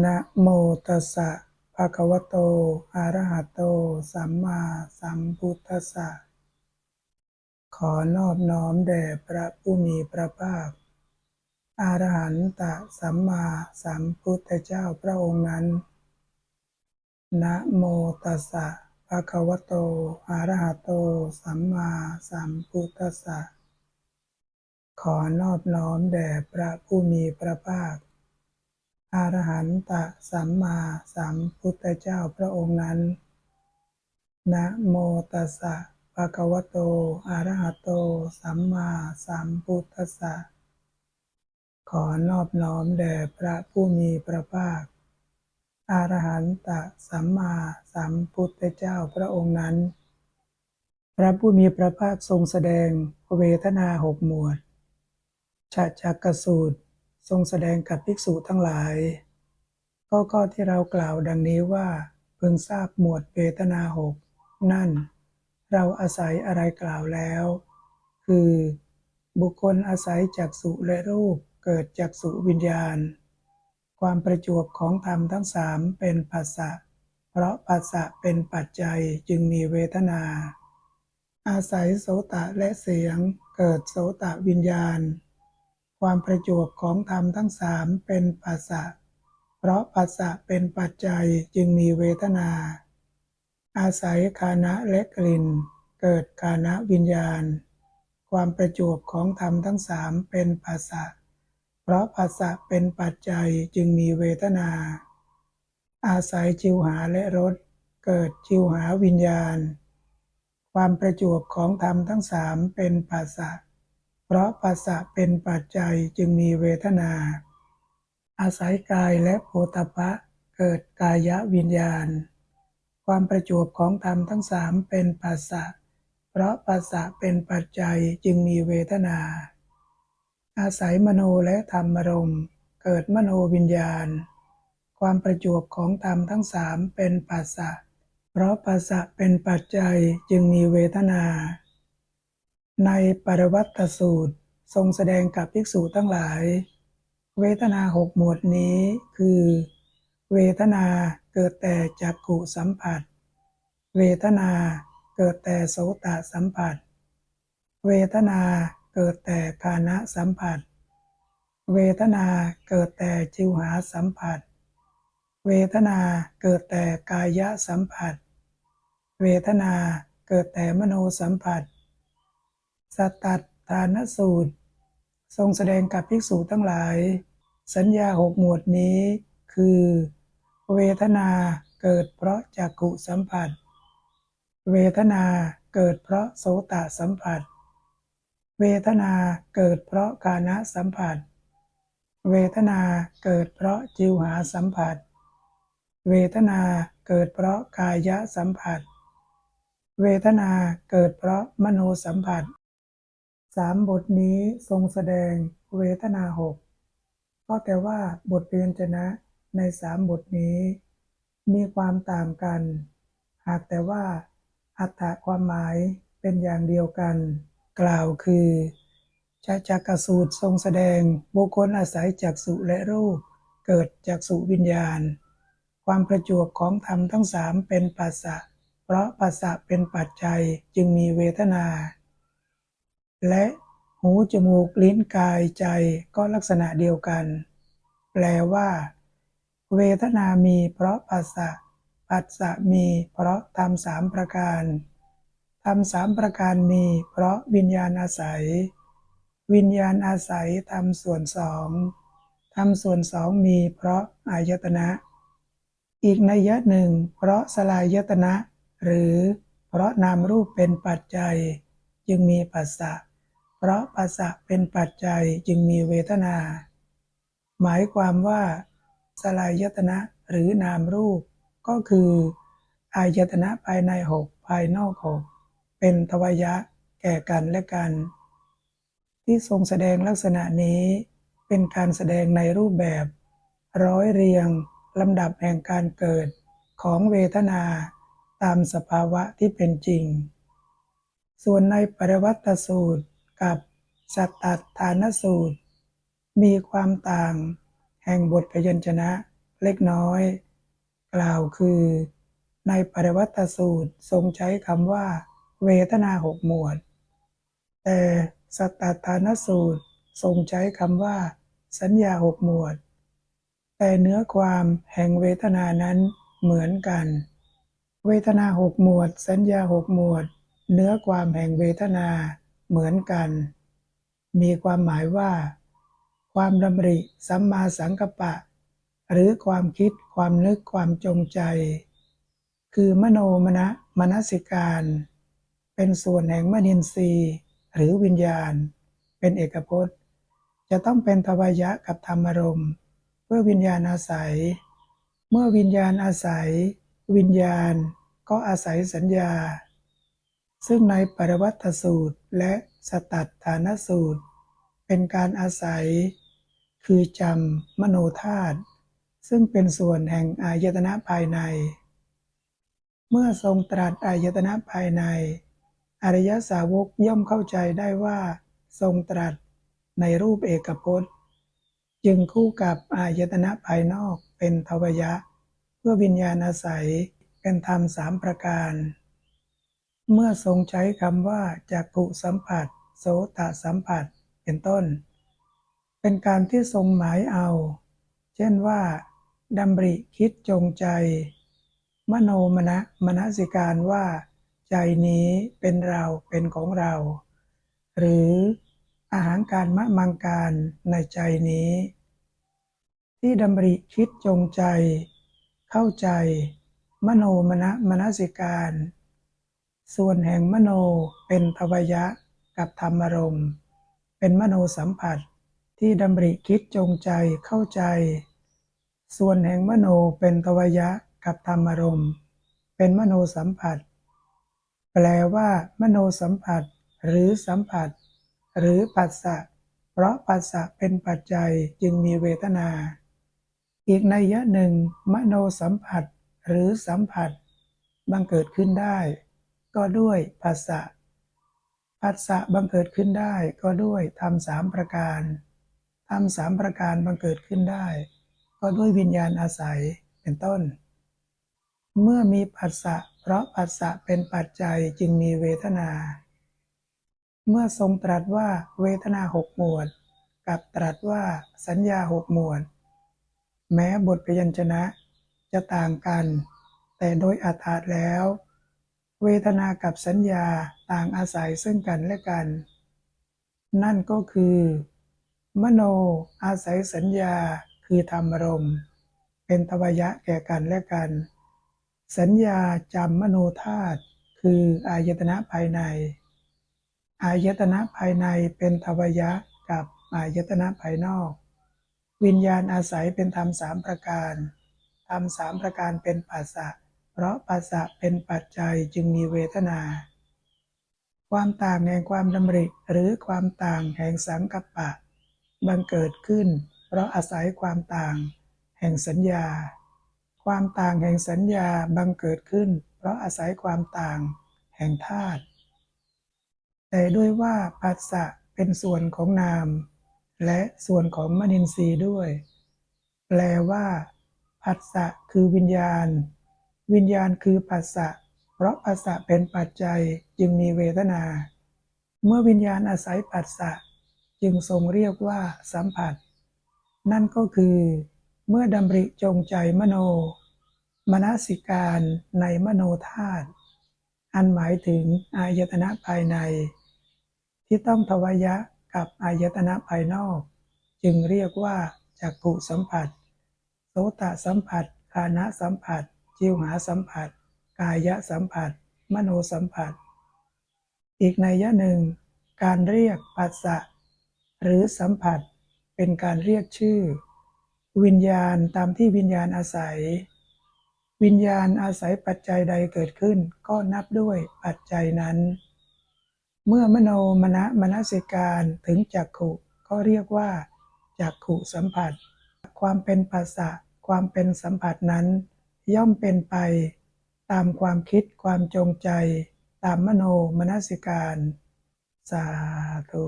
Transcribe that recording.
นะโมตัสสะภะคะวะโต อะระหะโต สัมมาสัมพุทธัสสะ ขอนอบน้อมแด่พระผู้มีพระภาค อรหันตสัมมาสัมพุทธเจ้าพระองค์นั้น นะโมตัสสะภะคะวะโต อะระหะโต สัมมาสัมพุทธัสสะ ขอนอบน้อมแด่พระผู้มีพระภาค อรหันตสัมมาสัมพุทธเจ้าพระองค์นั้น นะโมตัสสะภะคะวะโตอะระหะโต สัมมาสัมพุทธัสสะ ขอนอบน้อมแด่พระผู้มีพระภาคอรหันตสัมมาสัมพุทธเจ้าพระองค์นั้น พระผู้มีพระภาคทรงแสดงเวทนาหกหมวดชาจักกสูตร ทรงแสดงกับภิกษุทั้งหลายก็ข้อที่เรากล่าวดังนี้ว่าเพิ่งทราบหมวดเวทนาหกนั่น เราอาศัยอะไรกล่าวแล้ว คือ บุคคลอาศัยจักสุและรูปเกิดจักสุวิญญาณ ความประจวบของธรรมทั้งสามเป็นภาษะเพราะภาษะเป็นปัจจัยจึงมีเวทนา อาศัยโสตะและเสียงเกิดโสตะวิญญาณ ความประจวบของธรรมทั้งสามเป็นภาษะเพราะภาษะเป็นปัจจัยจึงมีเวทนา อาศัยคานะและกลิ่น เกิดคานะวิญญาณ ความประจวบของธรรมทั้งสามเป็นภาษะเพราะภาษะเป็นปัจจัยจึงมีเวทนา อาศัยจิวหาและรส เกิดจิวหาวิญญาณ ความประจวบของธรรมทั้งสามเป็นภาษะเพราะภาษะเป็นปัจจัยจึงมีเวทนา อาศัยกายและโพธพะเกิดกายวิญญาณ ความประจวบของธรรมทั้งสามเป็นภาษะเพราะภาษะเป็นปัจจัยจึงมีเวทนา อาศัยมโนและธรรมรมณ์เกิดมโนวิญญาณ ความประจวบของธรรมทั้งสามเป็นภาษะเพราะภาษะเป็นปัจจัยจึงมีเวทนา ในปรวัตตสูตรทรงแสดงกับภิกษุทั้งหลาย เวทนาหกหมวดนี้คือ เวทนาเกิดแต่จักขุสัมผัส เวทนาเกิดแต่โสตสัมผัส เวทนาเกิดแต่คานะสัมผัส เวทนาเกิดแต่จิวหาสัมผัส เวทนาเกิดแต่กายสัมผัส เวทนาเกิดแต่มโนสัมผัส สัตตฐานสูตร ทรงแสดงกับภิกษุทั้งหลาย สัญญาหกหมวดนี้ คือ เวทนาเกิดเพราะจักขุสัมผัส เวทนาเกิดเพราะโสตสัมผัส เวทนาเกิดเพราะกานะสัมผัส เวทนาเกิดเพราะจิวหาสัมผัส เวทนาเกิดเพราะกายสัมผัส เวทนาเกิดเพราะมโนสัมผัส สามบทนี้ทรงแสดงเวทนาหกก็แต่ว่าบทเรียนจนะในสามบทนี้ มีความต่างกัน หากแต่ว่าอัตถความหมายเป็นอย่างเดียวกัน กล่าวคือชาจักกสูตรทรงแสดงบุคคลอาศัยจักสุและรูป เกิดจักสุวิญญาณ ความประจวบของธรรมทั้งสามเป็นปัสสะเพราะปัสสะเป็นปัจจัยจึงมีเวทนา และหูจมูกลิ้นกายใจก็ลักษณะเดียวกัน แปลว่า เวทนามีเพราะปัสสะปัสสะมีเพราะธรรมสามประการธรรมสามประการมีเพราะวิญญาณอาศัย วิญญาณอาศัยธรรมส่วนสองธรรมส่วนสองมีเพราะอายตนะ อีกนัยยะหนึ่ง เพราะสลายตนะ หรือเพราะนามรูปเป็นปัจจัย จึงมีปัสสะ เพราะปัสสะเป็นปัจจัยจึงมีเวทนา หมายความว่าสลายยตนะหรือนามรูป ก็คือ อายตนะภายในหกภายนอกหกเป็นทวายะแก่กันและกัน ที่ทรงแสดงลักษณะนี้เป็นการแสดงในรูปแบบ ร้อยเรียงลำดับแห่งการเกิดของเวทนาตามสภาวะที่เป็นจริง ส่วนในปรวัตตสูตร กับสัตตฐานสูตร มีความต่างแห่งบทพยัญชนะเล็กน้อย กล่าวคือ ในปริวัตสูตรทรงใช้คำว่า เวทนาหกหมวด แต่สัตตฐานสูตรทรงใช้คำว่า สัญญาหกหมวด แต่เนื้อความแห่งเวทนานั้นเหมือนกัน เวทนาหกหมวด สัญญาหกหมวด เนื้อความแห่งเวทนา เหมือนกัน มีความหมายว่า ความดำริสัมมาสังกัปปะ หรือความคิดความนึกความจงใจ คือมโนมณะมนสิการ เป็นส่วนแห่งมนินทรีย์หรือวิญญาณ เป็นเอกพจน์ จะต้องเป็นทวายะกับธรรมรมเพื่อวิญญาณอาศัย เมื่อวิญญาณอาศัย วิญญาณก็อาศัยสัญญา ซึ่งในปรวัตสูตรและสตัตฐานสูตร เป็นการอาศัย คือจำมโนธาตุซึ่งเป็นส่วนแห่งอายตนะภายใน เมื่อทรงตรัสอายตนะภายใน อริยสาวกย่อมเข้าใจได้ว่า ทรงตรัสในรูปเอกพจน์ จึงคู่กับอายตนะภายนอกเป็นทวยะ เพื่อวิญญาณอาศัยเป็นธรรมสามประการ เมื่อทรงใช้คำว่าจักขุสัมผัส โสตสัมผัส เป็นต้น เป็นการที่ทรงหมายเอา เช่นว่าดำริคิดจงใจ มโนมณะมนสิการว่า ใจนี้เป็นเราเป็นของเรา หรืออาหารการมะมังการในใจนี้ ที่ดำริคิดจงใจ เข้าใจ มโนมณะมนสิการ ส่วนแห่งมโนเป็นทวยะกับธรรมารมณ์เป็นมโนสัมผัสที่ดำริคิดจงใจเข้าใจ ส่วนแห่งมโนเป็นทวยะกับธรรมารมณ์เป็นมโนสัมผัส แปลว่า มโนสัมผัส หรือสัมผัส หรือปัสสะเพราะปัสสะเป็นปัจจัยจึงมีเวทนา อีกในยะหนึ่ง มโนสัมผัส หรือสัมผัส บังเกิดขึ้นได้ ก็ด้วยปัสสะปัสสะบังเกิดขึ้นได้ก็ด้วยธรรมสามประการธรรมสามประการบังเกิดขึ้นได้ ก็ด้วยวิญญาณอาศัยเป็นต้น เมื่อมีปัสสะเพราะปัสสะเป็นปัจจัยจึงมีเวทนา เมื่อทรงตรัสว่าเวทนาหกหมวด กับตรัสว่าสัญญาหกหมวด แม้บทพยัญชนะจะต่างกัน แต่โดยอัตถะแล้ว เวทนากับสัญญาต่างอาศัยซึ่งกันและกัน นั่นก็คือ มโนอาศัยสัญญาคือธรรมรม เป็นทวยะแก่กันและกัน สัญญาจำมโนธาตุคืออายตนะภายใน อายตนะภายในเป็นทวยะกับอายตนะภายนอก วิญญาณอาศัยเป็นธรรมสามประการ ธรรมสามประการเป็นปัสสะ เพราะปัสสะเป็นปัจจัยจึงมีเวทนา ความต่างแห่งความดำริหรือความต่างแห่งสังกัปปะ บังเกิดขึ้น เพราะอาศัยความต่าง แห่งสัญญา ความต่างแห่งสัญญาบังเกิดขึ้น เพราะอาศัยความต่าง แห่งธาตุแต่ด้วยว่าปัสสะเป็นส่วนของนาม และส่วนของมนินทรีย์ด้วย แปลว่าผัสสะคือวิญญาณ วิญญาณคือผัสสะ เพราะผัสสะเป็นปัจจัยจึงมีเวทนา เมื่อวิญญาณอาศัยผัสสะ จึงทรงเรียกว่าสัมผัส นั่นก็คือ เมื่อดำริจงใจมโน มนสิการในมโนธาตุ อันหมายถึงอายตนะภายใน ที่ต้องทวายะกับอายตนะภายนอก จึงเรียกว่าจักขุสัมผัส โสตสัมผัสคานะสัมผัส จิวหาสัมผัส กายะสัมผัส มโนสัมผัส อีกในยะหนึ่ง การเรียกปัสสะหรือสัมผัสเป็นการเรียกชื่อ วิญญาณตามที่วิญญาณอาศัย วิญญาณอาศัยปัจจัยใดเกิดขึ้น ก็นับด้วยปัจจัยนั้น เมื่อมโนมณะมนสิการถึงจักขุก็เรียกว่าจักขุสัมผัส ความเป็นปัสสะความเป็นสัมผัสนั้น ย่อมเป็นไป ตามความคิดความจงใจ ตามมโนมนสิการ สาธุ